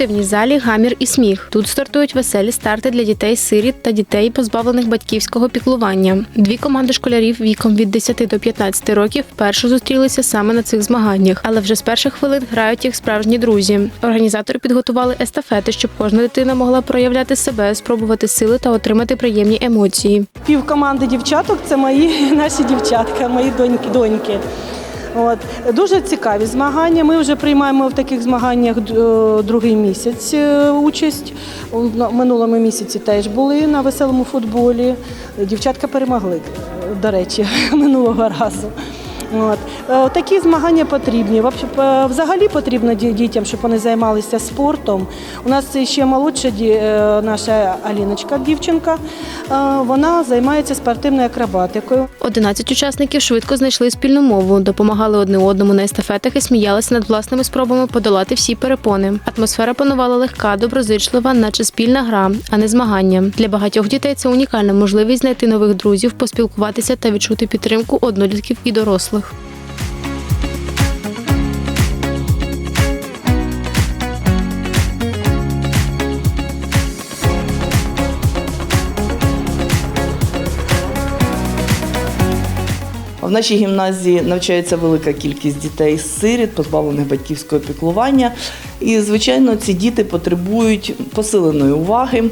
спортивній залі гамір і сміх. Тут стартують веселі старти для дітей-сиріт та дітей, позбавлених батьківського піклування. Дві команди школярів віком від 10 до 15 років вперше зустрілися саме на цих змаганнях, але вже з перших хвилин грають як справжні друзі. Організатори підготували естафети, щоб кожна дитина могла проявляти себе, спробувати сили та отримати приємні емоції. Пів команди дівчаток це мої наші дівчатка, мої доньки. доньки. От. Дуже цікаві змагання. Ми вже приймаємо в таких змаганнях е, другий місяць е, участь. У минулому місяці теж були на веселому футболі. Дівчатка перемогли, до речі, минулого разу. От. Е, Такі змагання потрібні. Е, Взагалі потрібно дітям, щоб вони займалися спортом. У нас ще молодша е, наша Аліночка, дівчинка. Вона займається спортивною акробатикою. 11 учасників швидко знайшли спільну мову, допомагали одне одному на естафетах і сміялися над власними спробами подолати всі перепони. Атмосфера панувала легка, доброзичлива, наче спільна гра, а не змагання. Для багатьох дітей це унікальна можливість знайти нових друзів, поспілкуватися та відчути підтримку однолітків і дорослих. В нашій гімназії навчається велика кількість дітей з сиріт, позбавлених батьківського піклування. І, звичайно, ці діти потребують посиленої уваги,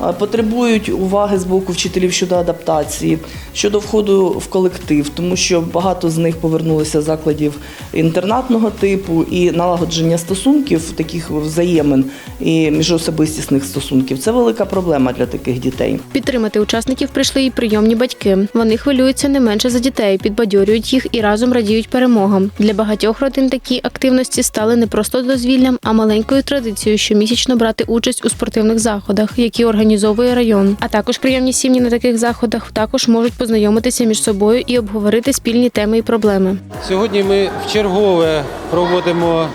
е, потребують уваги з боку вчителів щодо адаптації, щодо входу в колектив, тому що багато з них повернулися з закладів інтернатного типу і налагодження стосунків, таких взаємин і міжособистісних стосунків це велика проблема для таких дітей. Підтримати учасників прийшли і прийомні батьки. Вони хвилюються не менше за дітей, підбадьорюють їх і разом радіють перемогам. Для багатьох родин такі активності стали не просто дозвіллям, а маленькою традицією щомісячно брати участь у спортивних заходах, які організовує район. А також прийомні сім'ї на таких заходах також можуть познайомитися між собою і обговорити спільні теми і проблеми. Сьогодні ми вчергове проводимо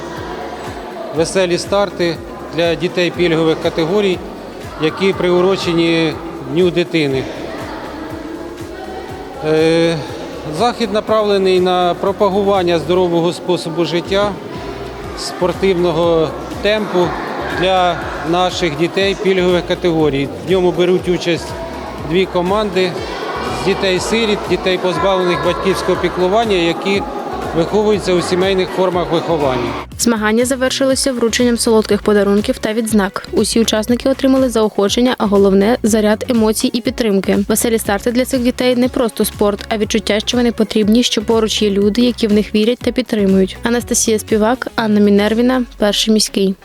веселі старти для дітей пільгових категорій, які приурочені Дню дитини. Е, Захід направлений на пропагування здорового способу життя, спортивного темпу для наших дітей пільгових категорій. В ньому беруть участь дві команди з дітей-сиріт, дітей позбавлених батьківського піклування, які виховуються у сімейних формах виховання. Змагання завершилися врученням солодких подарунків та відзнак. Усі учасники отримали заохочення, а головне заряд емоцій і підтримки. Веселі старти для цих дітей не просто спорт, а відчуття, що вони потрібні, що поруч є люди, які в них вірять та підтримують. Анастасія Співак, Анна Мінервіна, перший міський.